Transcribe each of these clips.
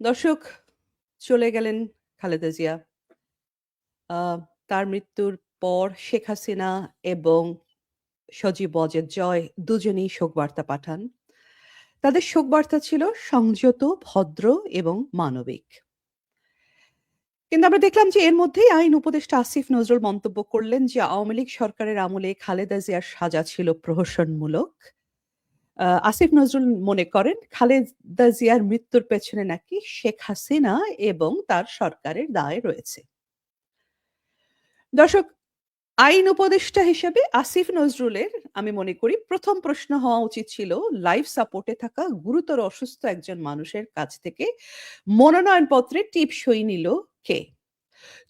দর্শক চলে গেলেন খালেদা জিয়া। তার মৃত্যুর পর শেখ হাসিনা এবং সজীব ওয়াজেদ জয় দুজনেই শোকবার্তা পাঠান। তাদের শোকবার্তা ছিল সংযত, ভদ্র এবং মানবিক। কিন্তু আমরা দেখলাম যে এর মধ্যেই আইন উপদেষ্টা আসিফ নজরুল মন্তব্য করলেন যে আওয়ামী লীগ সরকারের আমলে খালেদা জিয়ার সাজা ছিল প্রহসনমূলক। আসিফ নজরুল মনে করেন খালেদা জিয়ার মৃত্যুর পেছনে নাকি শেখ হাসিনা এবং তার সরকারের দায় রয়েছে। দর্শক, আইন উপদেষ্টা হিসেবে আসিফ নজরুলের, আমি মনে করি, প্রথম প্রশ্ন হওয়া উচিত ছিল, লাইফ সাপোর্টে থাকা গুরুতর অসুস্থ একজন মানুষের কাছ থেকে মনোনয়নপত্রে টিপ সই নিল কে?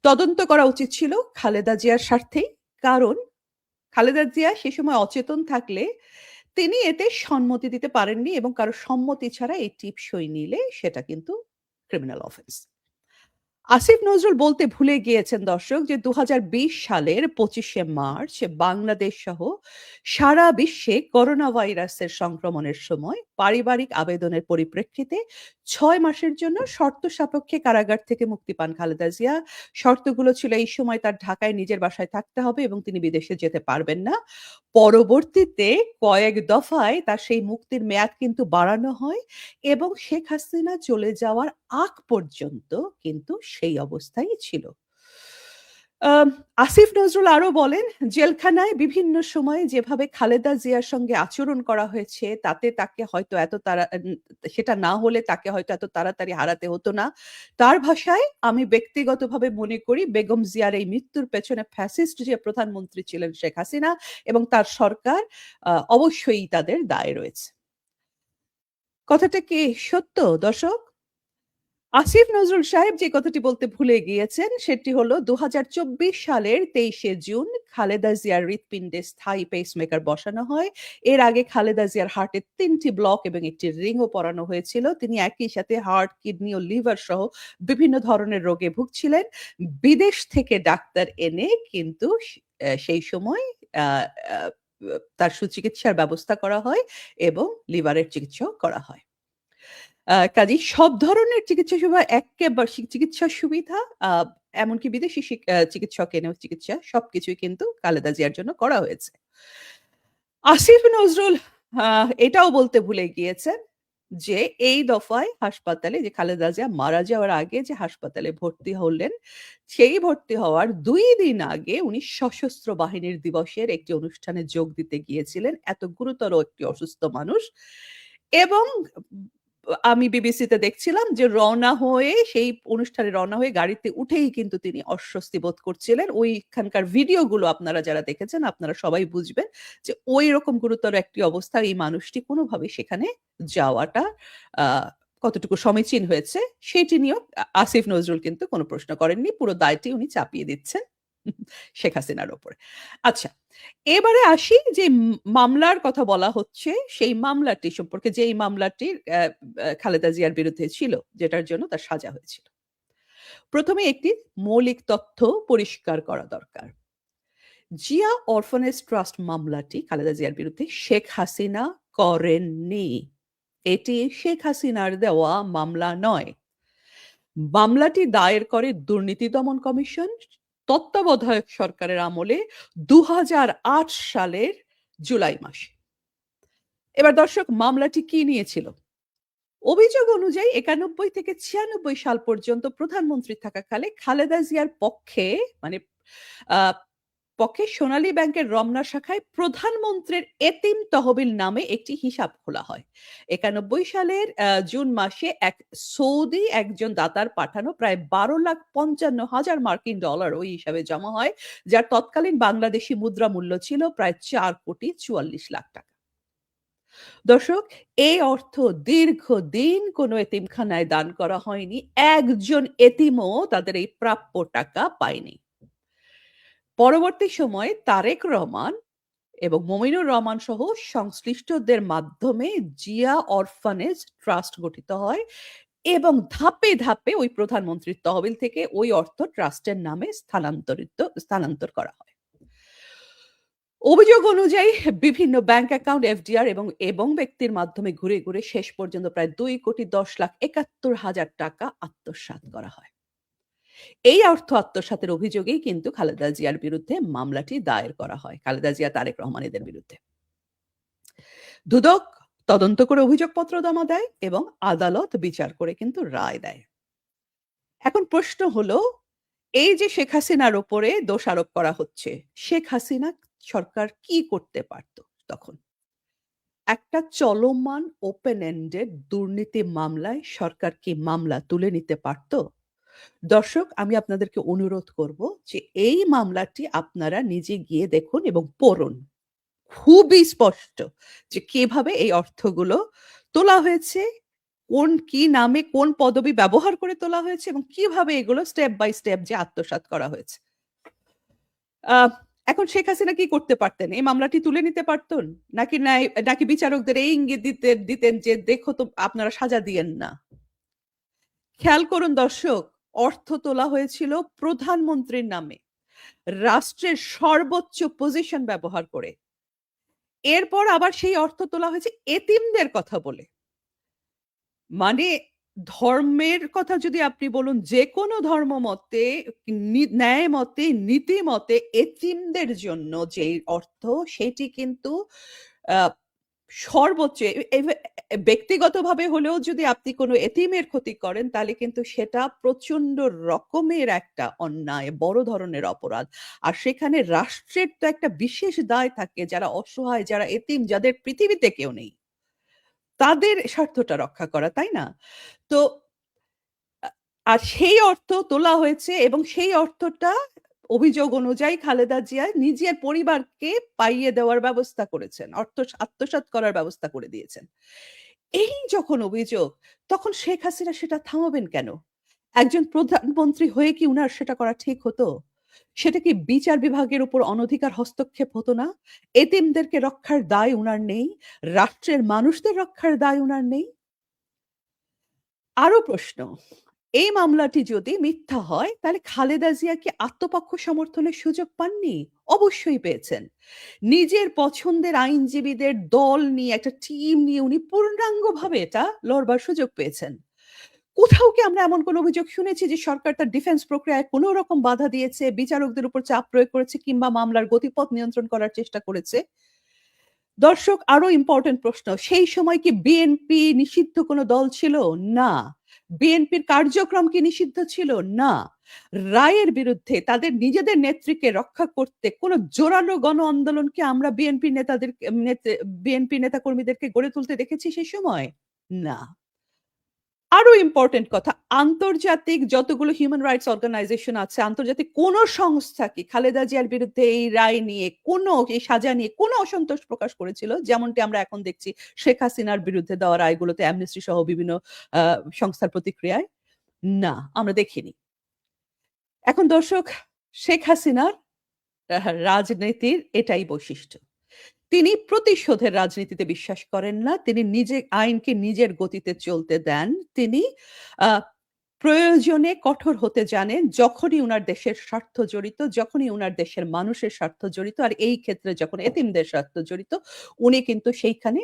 তদন্ত করা উচিত ছিল খালেদা জিয়ার স্বার্থেই। কারণ খালেদা জিয়া সে সময় অচেতন থাকলে তিনি এতে সম্মতি দিতে পারেননি এবং কারও সম্মতি ছাড়া এই টিপসই নিলে সেটা কিন্তু ক্রিমিনাল অফেন্স। আসিফ নজরুল বলতে ভুলে গিয়েছেন দর্শক যে ২০২০ সালের ২৫শে মার্চ বাংলাদেশ সহ সারা বিশ্বে করোনা ভাইরাসের সংক্রমণের সময় পারিবারিক আবেদনের পরিপ্রেক্ষিতে ছয় মাসের জন্য শর্ত সাপেক্ষে কারাগার থেকে মুক্তি পান খালেদা জিয়া। শর্তগুলো ছিল এই সময় তার ঢাকায় নিজের বাসায় থাকতে হবে এবং তিনি বিদেশে যেতে পারবেন না। পরবর্তীতে কয়েক দফায় তার সেই মুক্তির মেয়াদ কিন্তু বাড়ানো হয় এবং শেখ হাসিনা চলে যাওয়ার আগ পর্যন্ত কিন্তু সেই অবস্থাই ছিল। আসিফ নজরুল আরও বলেন, "জেলখানায় বিভিন্ন সময়ে যেভাবে খালেদা জিয়ার সঙ্গে আচরণ করা হয়েছে তাতে তাকে হয়তো এত এন সেটা না হলে তাকে হয়তো এত তাড়াতাড়ি হারাতে হতো না।" তার ভাষায়, "আমি ব্যক্তিগতভাবে মনে করি বেগম জিয়ার এই মৃত্যুর পেছনে ফ্যাসিস্ট যে প্রধানমন্ত্রী ছিলেন শেখ হাসিনা এবং তার সরকার অবশ্যই তাদের দায় রয়েছে।" কথাটা কি সত্য দর্শক? আসিফ নজরুল সাহেব যে কথাটি বলতে ভুলে গিয়েছেন সেটি হলো ২০২৪ সালের ২৩শে জুন খালেদা জিয়ার হৃৎপিণ্ডে স্থায়ী পেসমেকার বসানো হয়। এর আগে খালেদা জিয়ার হার্টে তিনটি ব্লক এবং একটি রিংও পরানো হয়েছিল। তিনি একই সাথে হার্ট, কিডনি ও লিভার সহ বিভিন্ন ধরনের রোগে ভুগছিলেন। বিদেশ থেকে ডাক্তার এনে কিন্তু সেই সময় তার সুচিকিৎসার ব্যবস্থা করা হয় এবং লিভারের চিকিৎসাও করা হয়। কাজেই সব ধরনের চিকিৎসা সেবা এক্কেবা সি চিকিৎসার সুবিধা এমনকি বিদেশি চিকিৎসক এনেও চিকিৎসা সবকিছুই কিন্তু খালেদা জিয়ার জন্য করা হয়েছে। আসিফ নজরুল এটাও বলতে ভুলে গিয়েছেন যে এই দফায় হাসপাতালে যে খালেদা জিয়া মারা যাওয়ার আগে যে হাসপাতালে ভর্তি হলেন, সেই ভর্তি হওয়ার দুই দিন আগে উনি সশস্ত্র বাহিনীর দিবসের একটি অনুষ্ঠানে যোগ দিতে গিয়েছিলেন। এত গুরুতর একটি অসুস্থ মানুষ এবং আমি বিবিসিতে দেখছিলাম যে রওনা হয়ে, সেই অনুষ্ঠানে রওনা হয়ে গাড়িতে উঠেই কিন্তু তিনি অস্বস্তি বোধ করছিলেন। ওইখানকার ভিডিওগুলো আপনারা যারা দেখেছেন, আপনারা সবাই বুঝবেন যে ঐরকম গুরুতর একটি অবস্থায় এই মানুষটি কোনোভাবেই সেখানে যাওয়াটা কতটুকু সমীচীন হয়েছে, সেটি নিয়েও আসিফ নজরুল কিন্তু কোনো প্রশ্ন করেননি। পুরো দায়টি উনি চাপিয়ে দিচ্ছেন শেখ হাসিনার উপরে। আচ্ছা, এবারে আসি যে মামলার কথা বলা হচ্ছে, সেই মামলাটি সম্পর্কে যে এই মামলাটির অ্যা অ্যা খালেদা জিয়ার বিরুদ্ধে ছিল, যেটার জন্য তার সাজা হয়েছিল। প্রথমে একটি মৌলিক তথ্য পরিষ্কার করা দরকার। জিয়া অরফানেজ ট্রাস্ট মামলাটি খালেদা জিয়ার বিরুদ্ধে শেখ হাসিনা করেননি। এটি শেখ হাসিনার দেওয়া মামলা নয়। মামলাটি দায়ের করে দুর্নীতি দমন কমিশন তত্ত্বাবধায়ক সরকারের আমলে দু হাজার আট সালের জুলাই মাসে। এবার দর্শক, মামলাটি কি নিয়েছিল? অভিযোগ অনুযায়ী ৯১ থেকে ৯৬ সাল পর্যন্ত প্রধানমন্ত্রী থাকাকালে খালেদা জিয়ার পক্ষে মানে পক্ষে সোনালী ব্যাংকের রমনা শাখায় প্রধানমন্ত্রীর এতিম তহবিল নামে একটি হিসাব খোলা হয়। ৯১ সালের জুন মাসে এক সৌদি একজন দাতার পাঠানো প্রায় ১২,৫৫,০০০ মার্কিন ডলার ওই হিসাবে জমা হয়, যার তৎকালীন বাংলাদেশি মুদ্রা মূল্য ছিল প্রায় চার কোটি ৪৪ লাখ টাকা। দর্শক, এই অর্থ দীর্ঘদিন কোনো এতিমখানায় দান করা হয়নি। একজন এতিমও তাদের এই প্রাপ্য টাকা পায়নি। পরবর্তী সময়ে তারেক রহমান এবং মমিনুর রহমান সহ সংশ্লিষ্টদের মাধ্যমে জিয়া অরফানেজ ট্রাস্ট গঠিত হয় এবং ধাপে, ধাপে ওই প্রধানমন্ত্রীর তহবিল থেকে ওই অর্থ ট্রাস্টের নামে স্থানান্তরিত স্থানান্তর করা হয়। অভিযোগ অনুযায়ী বিভিন্ন ব্যাংক অ্যাকাউন্ট এফডিআর এবং এবং ব্যক্তির মাধ্যমে ঘুরে ঘুরে শেষ পর্যন্ত প্রায় দুই কোটি দশ লাখ একাত্তর হাজার টাকা আত্মসাৎ করা হয় এই অর্থ আত্মসাতের অভিযোগেই কিন্তু খালেদা জিয়ার বিরুদ্ধে মামলাটি দায়ের করা হয়, খালেদা জিয়া তারেক রহমান এদের বিরুদ্ধে। দুদক তদন্ত করে অভিযোগপত্র জমা দেয় এবং আদালত বিচার করে কিন্তু রায় দেয়। এখন প্রশ্ন হলো, এই যে শেখ হাসিনার ওপরে দোষারোপ করা হচ্ছে, শেখ হাসিনা সরকার কি করতে পারত তখন? একটা চলমান ওপেন এন্ডেড দুর্নীতি মামলায় সরকার কি মামলা তুলে নিতে পারত? দর্শক, আমি আপনাদেরকে অনুরোধ করব যে এই মামলাটি আপনারা নিজে গিয়ে দেখুন এবং পড়ুন। খুবই স্পষ্ট যে কীভাবে এই অর্থগুলো তোলা হয়েছে, কোন কি নামে কোন পদবি ব্যবহার করে তোলা হয়েছে এবং কীভাবে এগুলো স্টেপ বাই স্টেপ যে আত্মসাৎ করা হয়েছে। এখন শেখ হাসিনা কি করতে পারতেন? এই মামলাটি তুলে নিতে পারতেন? নাকি নাকি বিচারকদের এই ইঙ্গিত দিতে দিতেন যে দেখো তো আপনারা সাজা দিয়েন না? খেয়াল করুন দর্শক অর্থ তোলা হয়েছিল প্রধানমন্ত্রীর নামে। রাষ্ট্রের সর্বোচ্চ পজিশন ব্যবহার করে। এরপর আবার সেই অর্থ তোলা হয়েছে এতিমদের কথা বলে। মানে ধর্মের কথা যদি আপনি বলুন, যে কোনো ধর্ম মতে ন্যায় মতে, নীতি মতে এতিমদের জন্য যে অর্থ, সেটি কিন্তু সর্বোচ্চ ব্যক্তিগতভাবে হলেও যদি আপনি কোনো এতিমের ক্ষতি করেন, তাহলে কিন্তু সেটা প্রচণ্ড রকমের একটা অন্যায়, বড় ধরনের অপরাধ। আর সেখানে রাষ্ট্রের তো একটা বিশেষ দায় থাকে, যারা অসহায়, যারা এতিম, যাদের পৃথিবীতে কেউ নেই। তাদের স্বার্থটা রক্ষা করা, তাই না? তো আর সেই অর্থ তোলা হয়েছে এবং সেই অর্থটা অভিযোগ অনুযায়ী খালেদা জিয়া নিজের পরিবারকে পাইয়ে দেওয়ার ব্যবস্থা করেছেন, অর্থ আত্মসাৎ করার ব্যবস্থা করে দিয়েছেন। এই যখন অভিযোগ, তখন শেখ হাসিনা সেটা থামাবেন কেন? একজন প্রধানমন্ত্রী হয়ে কি উনার সেটা করা ঠিক হতো? সেটা কি বিচার বিভাগের উপর অনধিকার হস্তক্ষেপ হতো না? এতিমদেরকে রক্ষার দায় উনার নেই? রাষ্ট্রের মানুষদের রক্ষার দায় উনার নেই? আরও প্রশ্ন এই মামলাটি যদি মিথ্যা হয়, তাহলে খালেদা জিয়া কি আত্মপক্ষ সমর্থনের সুযোগ পাননি? অবশ্যই পেয়েছেন। নিজের পছন্দের আইনজীবীদের দল নিয়ে একটা টিম নিয়ে উনি পূর্ণাঙ্গভাবে এটা লড়বার সুযোগ পেয়েছেন। কোথাও কি আমরা এমন কোন অভিযোগ শুনেছি যে সরকার তার ডিফেন্স প্রক্রিয়ায় কোনো রকম বাধা দিয়েছে, বিচারকদের উপর চাপ প্রয়োগ করেছে কিংবা মামলার গতিপথ নিয়ন্ত্রণ করার চেষ্টা করেছে? দর্শক, আরও ইম্পর্টেন্ট প্রশ্ন, সেই সময় কি বিএনপি নিষিদ্ধ কোনো দল ছিল? না। বিএনপির কার্যক্রম কি নিষিদ্ধ ছিল? না। রায়ের বিরুদ্ধে তাদের নিজেদের নেত্রীকে রক্ষা করতে কোন জোরালো গণ আন্দোলনকে আমরা বিএনপি নেতাদের বিএনপি নেতা কর্মীদেরকে গড়ে তুলতে দেখেছি সে সময়? না। আরও ইম্পর্টেন্ট কথা, আন্তর্জাতিক যতগুলো হিউম্যান রাইটস অর্গানাইজেশন আছে, আন্তর্জাতিক কোন সংস্থা কি খালেদা জিয়ার বিরুদ্ধে এই রায় নিয়ে কোনো, এই সাজা নিয়ে কোনো অসন্তোষ প্রকাশ করেছিল? যেমনটি আমরা এখন দেখছি শেখ হাসিনার বিরুদ্ধে দেওয়া রায়গুলোতে অ্যামনেস্টি সহ বিভিন্ন সংস্থার প্রতিক্রিয়ায়? না, আমরা দেখিনি। এখন দর্শক, শেখ হাসিনার রাজনীতির এটাই বৈশিষ্ট্য। তিনি প্রতিশোধের রাজনীতিতে বিশ্বাস করেন না। তিনি নিজে, আইনকে নিজের গতিতে চলতে দেন। তিনি প্রয়োজনে কঠোর হতে জানেন যখনই উনার দেশের স্বার্থ জড়িত, যখনই উনার দেশের মানুষের স্বার্থ জড়িত, আর এই ক্ষেত্রে যখন এতিমদের স্বার্থ জড়িত, উনি কিন্তু সেইখানে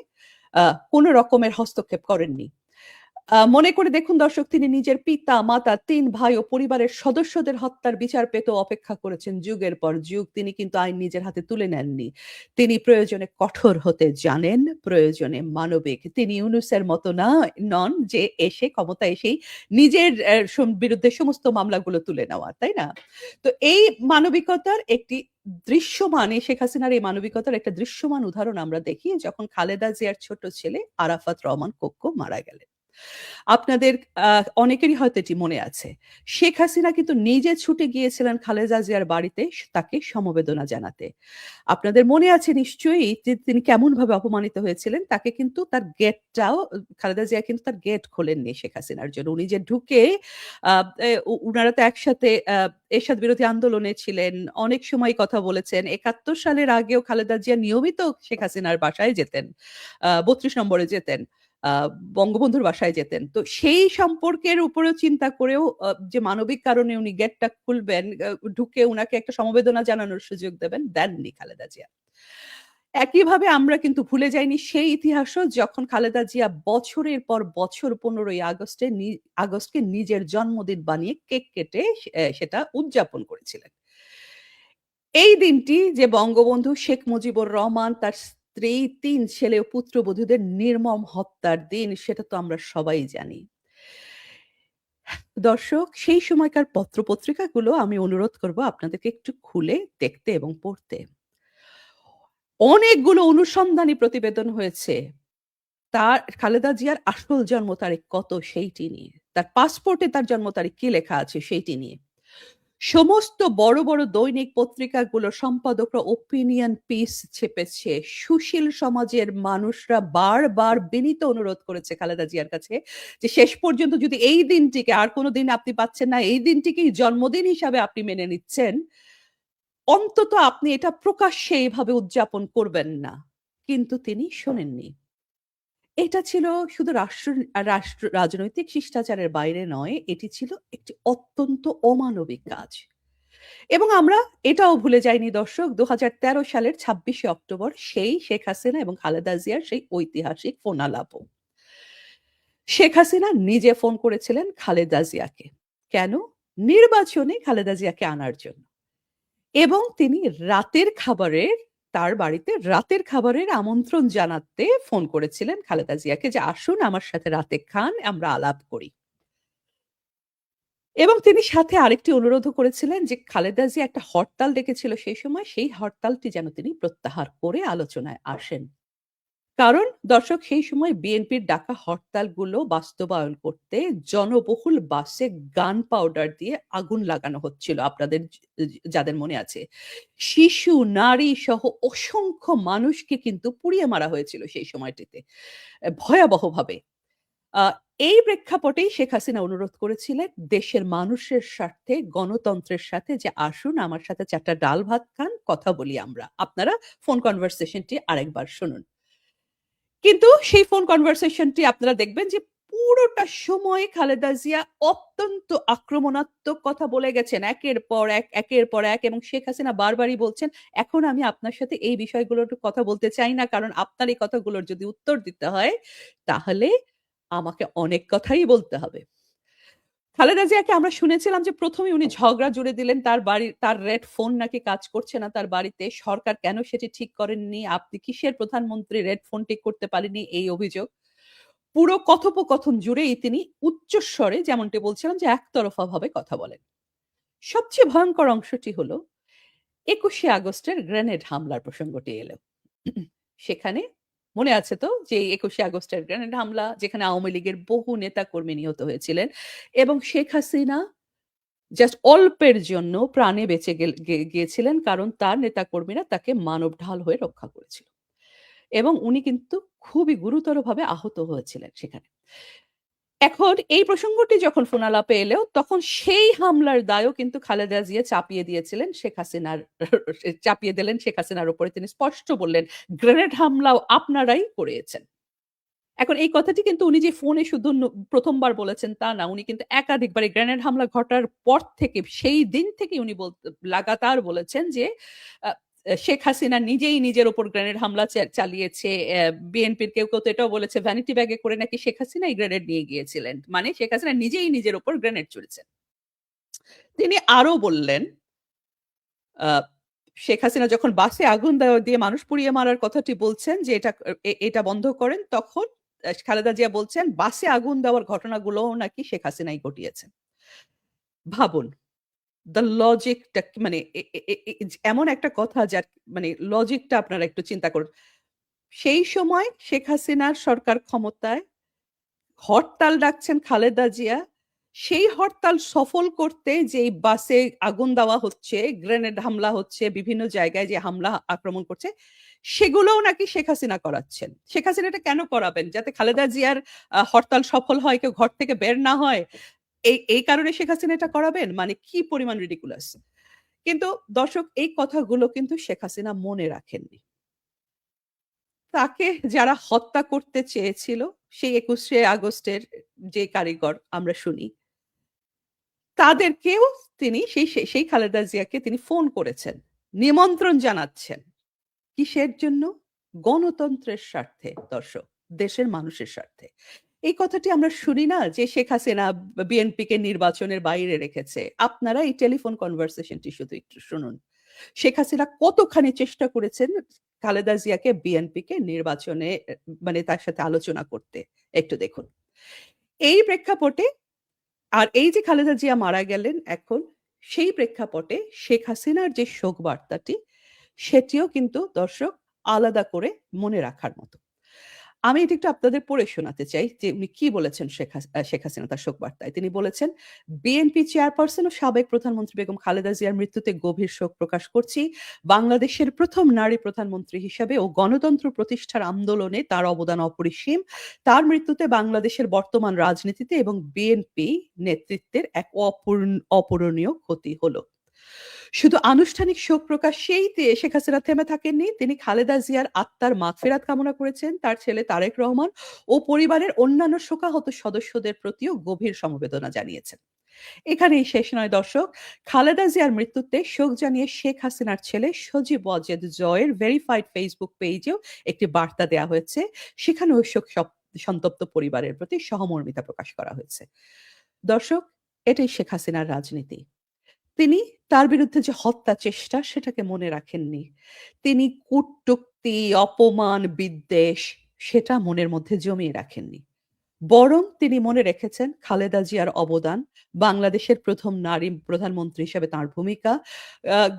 কোনো রকমের হস্তক্ষেপ করেননি। মনে করে দেখুন দর্শক, তিনি নিজের পিতা, মাতা, তিন ভাই ও পরিবারের সদস্যদের হত্যার বিচার পেতে অপেক্ষা করেছেন যুগের পর যুগ। তিনি কিন্তু আইন নিজের হাতে তুলে নেননি। তিনি প্রয়োজনে কঠোর হতে জানেন, প্রয়োজনে মানবিক। তিনি ইউনুসের মতো না, নন যে এসে, ক্ষমতা এসেই নিজের বিরুদ্ধে সমস্ত মামলাগুলো তুলে নেওয়া, তাই না? তো এই মানবিকতার একটি দৃশ্যমান, এই শেখ হাসিনার এই মানবিকতার একটা দৃশ্যমান উদাহরণ আমরা দেখি, যখন খালেদা জিয়ার ছোট ছেলে আরাফাত রহমান কোক্কো মারা গেলেন। আপনাদের অনেকেরই হয়তো এটি মনে আছে। শেখ হাসিনা কিন্তু নিজে ছুটে গিয়েছিলেন খালেদা জিয়ার বাড়িতে তাকে সমবেদনা জানাতে। আপনাদের মনে আছে নিশ্চয়ই যে তিনি কেমন ভাবে অপমানিত হয়েছিলেন? তাকে কিন্তু তার গেটটাও খালেদা জিয়া কিন্তু তার গেট খোলেননি শেখ হাসিনার জন্য। উনি যে ঢুকে আহ, উনারা তো একসাথে এরশাদ বিরোধী আন্দোলনে ছিলেন অনেক সময় কথা বলেছেন। একাত্তর সালের আগেও খালেদা জিয়া নিয়মিত শেখ হাসিনার বাসায় যেতেন আহ বত্রিশ নম্বরে যেতেন। বঙ্গবন্ধুর বাসায় যেতেন তো সেই সম্পর্কের উপরেও চিন্তা করেও যে মানবিক কারণে উনি গেটটা খুলবেন ঢুকে উনাকে একটা সমবেদনা জানানোর সুযোগ দেবেন দেননি খালেদা জিয়া একইভাবে আমরা কিন্তু ভুলে যাইনি সেই ইতিহাসও যখন খালেদা জিয়া বছরের পর বছর ১৫ই আগস্টে আগস্টকে নিজের জন্মদিন বানিয়ে কেক কেটে সেটা উদযাপন করেছিলেন। এই দিনটি যে বঙ্গবন্ধু শেখ মুজিবুর রহমান, তার স্ত্রী, ৩ ছেলে ও পুত্রবধূদের নির্মম হত্যার দিন সেটা তো আমরা সবাই জানি। দর্শক সেই সময়কার পত্র-পত্রিকাগুলো আমি অনুরোধ করব আপনাদেরকে একটু খুলে দেখতে এবং পড়তে। অনেকগুলো অনুসন্ধানী প্রতিবেদন হয়েছে। তার খালেদা জিয়ার আসল জন্ম তারিখ কত সেইটি নিয়ে। তার পাসপোর্টে তার জন্ম তারিখ কি লেখা আছে সেইটি নিয়ে। সমস্ত বড়, বড় দৈনিক পত্রিকাগুলো সম্পাদকরা ওপিনিয়ন পিস ছেপেছে। সুশীল সমাজের মানুষরা বারবার বিনীত অনুরোধ করেছে খালেদা জিয়ার কাছে যে শেষ পর্যন্ত যদি এই দিনটিকে আর কোন দিন আপনি পাচ্ছেন না, এই দিনটিকেই জন্মদিন হিসাবে আপনি মেনে নিচ্ছেন। অন্তত আপনি এটা প্রকাশ্যে এভাবে উদযাপন করবেন না। কিন্তু তিনি শোনেননি। এটা ছিল শুধু রাষ্ট্র রাষ্ট্র রাজনৈতিক শিষ্টাচারের বাইরে নয়, এটি ছিল একটি অত্যন্ত অমানবিক কাজ। এবং আমরা এটাও ভুলে যাইনি দর্শক ২০১৩ সালের ২৬শে অক্টোবর সেই শেখ হাসিনা এবং খালেদা জিয়ার সেই ঐতিহাসিক ফোনালাপও। শেখ হাসিনা নিজে ফোন করেছিলেন খালেদা জিয়াকে। কেন? নির্বাচনে খালেদা জিয়াকে আনার জন্য। এবং তিনি রাতের খাবারের তার বাড়িতে রাতের খাবারের আমন্ত্রণ জানাতে ফোন করেছিলেন খালেদা জিয়াকে যে, "আসুন আমার সাথে রাতে খান, আমরা আলাপ করি।" এবং তিনি সাথে আরেকটি অনুরোধ করেছিলেন যে খালেদা জিয়া একটা হরতাল ডেকেছিল সেই সময়, সেই হরতালটি যেন তিনি প্রত্যাহার করে আলোচনায় আসেন। কারণ দর্শক সেই সময় বিএনপির ডাকা হরতালগুলো বাস্তবায়ন করতে জনবহুল বাসে গান পাউডার দিয়ে আগুন লাগানো হচ্ছিল আপনাদের যাদের মনে আছে। শিশু, নারী সহ অসংখ্য মানুষকে কিন্তু পুড়িয়ে মারা হয়েছিল সেই সময়টিতে। ভয়াবহভাবে। এই প্রেক্ষাপটেই শেখ হাসিনা অনুরোধ করেছিলেন দেশের মানুষের স্বার্থে গণতন্ত্রের সাথে যে, "আসুন আমার সাথে ৪ টা ডাল ভাত খান, কথা বলি আমরা।" আপনারা ফোন কনভারসেশনটি আরেকবার শুনুন। কিন্তু সেই ফোন কনভারসেশনটি আপনারা দেখবেন যে পুরোটা সময় খালেদা জিয়া অত্যন্ত আক্রমণাত্মক কথা বলে গেছেন। একের পর এক, একের পর এক এবং শেখ হাসিনা বারবারই বলছেন, "এখন আমি আপনার সাথে এই বিষয়গুলোর কথা বলতে চাই না। কারণ আপনার এই কথাগুলোর যদি উত্তর দিতে হয়, তাহলে আমাকে অনেক কথাই বলতে হবে।" খালেদা জিয়াকে আমরা শুনেছিলাম যে ১ম এ উনি ঝগড়া জুড়ে দিলেন, তার বাড়ির তার রেড ফোন নাকি কাজ করছে না তার বাড়িতে। সরকার কেন সেটি ঠিক করেননি? আপনি কিসের প্রধানমন্ত্রী, রেড ফোন ঠিক করতে পারেনি? এই অভিযোগ। পুরো কথোপকথন জুড়েই তিনি উচ্চস্বরে যেমনটি বলছিলাম যে একতরফাভাবে কথা বলেন। সবচেয়ে ভয়ঙ্কর অংশটি হলো ২১শে আগস্টের গ্রেনেড হামলার প্রসঙ্গটি এলো। সেখানে মনে আছে তো যে ২১শে আগস্টের গ্রেনেড হামলা, যেখানে আওয়ামী লীগের বহু নেতা কর্মী নিহত হয়েছিলেন এবং শেখ হাসিনা জাস্ট অল্পের জন্য প্রাণে বেঁচে গিয়েছিলেন কারণ তার নেতাকর্মীরা তাকে মানব ঢাল হয়ে রক্ষা করেছিল। এবং উনি কিন্তু খুবই গুরুতরভাবে আহত হয়েছিলেন সেখানে। এখন এই প্রসঙ্গটি যখন ফোনালাপে এলো তখন সেই হামলার দায়ও কিন্তু খালেদা জিয়া চাপিয়ে দিয়েছিলেন শেখ হাসিনার চাপিয়ে দিলেন শেখ হাসিনার উপরে তিনি স্পষ্ট বললেন, "গ্রেনেড হামলাও আপনারাই করিয়েছেন।" এখন এই কথাটি কিন্তু উনি যে ফোনে শুধু প্রথমবার বলেছেন তা না। উনি কিন্তু একাধিকবার এই গ্রেনেড হামলা ঘটার পর থেকে সেই দিন থেকে উনি লাগাতার বলেছেন যে শেখ হাসিনা নিজেই নিজের উপর গ্রেনেড হামলা চালিয়েছে। বিএনপির কেউ, কেউ তো এটাও বলেছে ভ্যানিটি ব্যাগে করে নাকি শেখ হাসিনাই গ্রেনেড নিয়ে গিয়েছিলেন। মানে শেখ হাসিনা নিজেই নিজের উপর গ্রেনেড ছুড়েছেন। তিনি আরও বললেন শেখ হাসিনা যখন বাসে আগুন দিয়ে মানুষ পুড়িয়ে মারার কথাটি বলছেন যে এটা এটা বন্ধ করেন তখন খালেদা জিয়া বলছেন বাসে আগুন দেওয়ার ঘটনাগুলোও নাকি শেখ হাসিনাই ঘটিয়েছেন। ভাবুন দ্য লজিকটা মানে এমন একটা কথা যার মানে লজিকটা আপনারা একটু চিন্তা করুন। সেই সময় শেখ হাসিনার সরকার ক্ষমতায় হরতাল ডাকছেন খালেদা জিয়া। সেই হরতাল সফল করতে যেই বাসে আগুন দেওয়া হচ্ছে, গ্রেনেড হামলা হচ্ছে, বিভিন্ন জায়গায় যে হামলা আক্রমণ করছে, সেগুলোও নাকি শেখ হাসিনা করাচ্ছেন। শেখ হাসিনা এটা কেন করাবেন? যাতে খালেদা জিয়ার হরতাল সফল হয়, কেউ ঘর থেকে বের না হয়। এই এই কারণে শেখ হাসিনা এটা করাবেন? মানে কি পরিমাণ রিডিকুলাস। কিন্তু দর্শক এই কথাগুলো কিন্তু শেখ হাসিনা মনে রাখেননি। তাকে যারা হত্যা করতে চেয়েছিল সেই ২১শে আগস্টের যে কারিগর আমরা শুনি। তাদেরকেও তিনি সেই সেই খালেদা জিয়াকে তিনি ফোন করেছেন। নিমন্ত্রণ জানাচ্ছেন। কিসের জন্য? গণতন্ত্রের স্বার্থে দর্শক, দেশের মানুষের স্বার্থে। এই কথাটি আমরা শুনি না যে শেখ হাসিনা বিএনপিকে নির্বাচনের বাইরে রেখেছে। আপনারা এই টেলিফোন কনভারসেশনটি শুধু একটু শুনুন। শেখ হাসিনা কতখানি চেষ্টা করেছেন খালেদা জিয়াকে বিএনপিকে নির্বাচনে মানে তার সাথে আলোচনা করতে। একটু দেখুন। এই প্রেক্ষাপটে আর এই যে খালেদা জিয়া মারা গেলেন এখন, সেই প্রেক্ষাপটে শেখ হাসিনার যে শোক বার্তাটি, সেটিও কিন্তু দর্শক আলাদা করে মনে রাখার মতো। আমি এটি একটু আপনাদের পড়ে শোনাতে চাই যে উনি কি বলেছেন শেখ হাস শেখ হাসিনা তার শোক বার্তায়। তিনি বলেছেন, "বিএনপি চেয়ারপারসন ও সাবেক প্রধানমন্ত্রী বেগম খালেদা জিয়ার মৃত্যুতে গভীর শোক প্রকাশ করছি। বাংলাদেশের প্রথম নারী প্রধানমন্ত্রী হিসাবে ও গণতন্ত্র প্রতিষ্ঠার আন্দোলনে তার অবদান অপরিসীম। তার মৃত্যুতে বাংলাদেশের বর্তমান রাজনীতিতে এবং বিএনপি নেতৃত্বের এক অপূর্ণ অপূরণীয় ক্ষতি হলো।" শুধু আনুষ্ঠানিক শোক প্রকাশেই শেখ হাসিনা থেমে থাকেননি। তিনি খালেদা জিয়ার আত্মার মাগফিরাত কামনা করেছেন। তার ছেলে তারেক রহমান ও পরিবারের অন্যান্য শোকাহত সদস্যদের প্রতিও গভীর সমবেদনা জানিয়েছেন। এখানেই শেষ নয় দর্শক। খালেদা জিয়ার মৃত্যুতে শোক জানিয়ে শেখ হাসিনার ছেলে সজীব অজেদ জয়ের ভেরিফাইড ফেসবুক পেজেও একটি বার্তা দেয়া হয়েছে। সেখানেও শোক সন্তপ্ত পরিবারের প্রতি সহমর্মিতা প্রকাশ করা হয়েছে। দর্শক, এটাই শেখ হাসিনার রাজনীতি। তিনি তার বিরুদ্ধে যে হত্যা চেষ্টা সেটাকে মনে রাখেননি। তিনি কূটুক্তি, অপমান, বিদ্বেষ সেটা মনের মধ্যে জমিয়ে রাখেননি। বরং তিনি মনে রেখেছেন খালেদা জিয়ার অবদান, বাংলাদেশের প্রথম নারী প্রধানমন্ত্রী হিসেবে তাঁর ভূমিকা,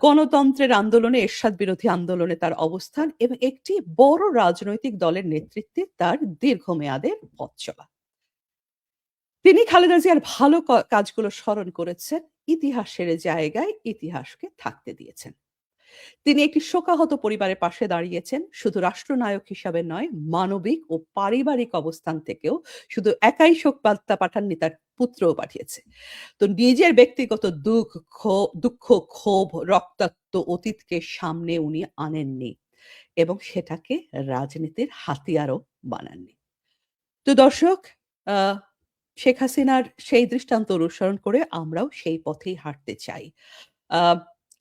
গণতন্ত্রের আন্দোলনে এরশাদ বিরোধী আন্দোলনে তার অবস্থান এবং একটি বড় রাজনৈতিক দলের নেতৃত্বে তার দীর্ঘমেয়াদের পথ চলা। তিনি খালেদা জিয়ার ভালো কাজগুলো স্মরণ করেছেন, ইতিহাসের জায়গায় ইতিহাসকে থাকতে দিয়েছেন। তিনি একটি শোকাহত পরিবারের পাশে দাঁড়িয়েছেন, শুধু রাষ্ট্রনায়ক হিসাবে নয়, মানবিক ও পারিবারিক অবস্থান থেকেও শুধু একাই শোক বার্তা পাঠাননি, তার পুত্রও পাঠিয়েছে। তো নিজের ব্যক্তিগত দুঃখ, দুঃখ, ক্ষোভ, রক্তাক্ত অতীতকে সামনে উনি আনেননি এবং সেটাকে রাজনীতির হাতিয়ারও বানাননি। তো দর্শক, আ শেখ হাসিনার সেই দৃষ্টান্ত অনুসরণ করে আমরাও সেই পথেই হাঁটতে চাই।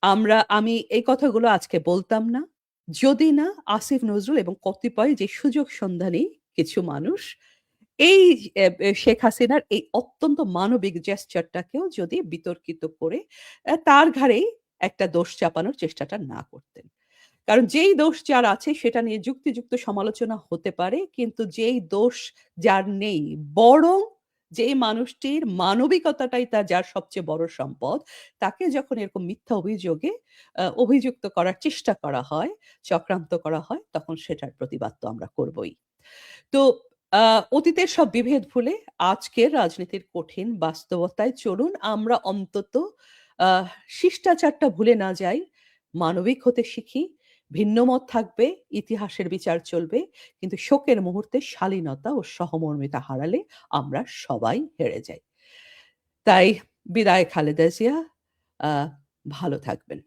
আমরা আমি এই কথাগুলো আজকে বলতাম না, যদি না আসিফ নজরুল এবং কতিপয় যে সুযোগ সন্ধানী কিছু মানুষ এই শেখ হাসিনার এই অত্যন্ত মানবিক জেস্চারটাকেও যদি বিতর্কিত করে তার ঘাড়েই একটা দোষ চাপানোর চেষ্টাটা না করতেন। কারণ যেই দোষ যার আছে সেটা নিয়ে যুক্তিযুক্ত সমালোচনা হতে পারে। কিন্তু যেই দোষ যার নেই, বরং যেই মানুষটির মানবিকতাটাই তার যার সবচেয়ে বড় সম্পদ, তাকে যখন এরকম মিথ্যা অভিযোগে অভিযুক্ত করার চেষ্টা করা হয়, চক্রান্ত করা হয়, তখন সেটার প্রতিবাদ তো আমরা করবই। তো অতীতের সব বিভেদ ভুলে আজকের রাজনীতির কঠিন বাস্তবতায় চলুন আমরা অন্তত শিষ্টাচারটা ভুলে না যাই, মানবিক হতে শিখি, ভিন্নমত থাকবে, ইতিহাসের বিচার চলবে। কিন্তু শোকের মুহূর্তে শালীনতা ও সহমর্মিতা হারালে আমরা সবাই হেরে যাই। তাই বিদায় খালেদা জিয়া। ভালো থাকবেন।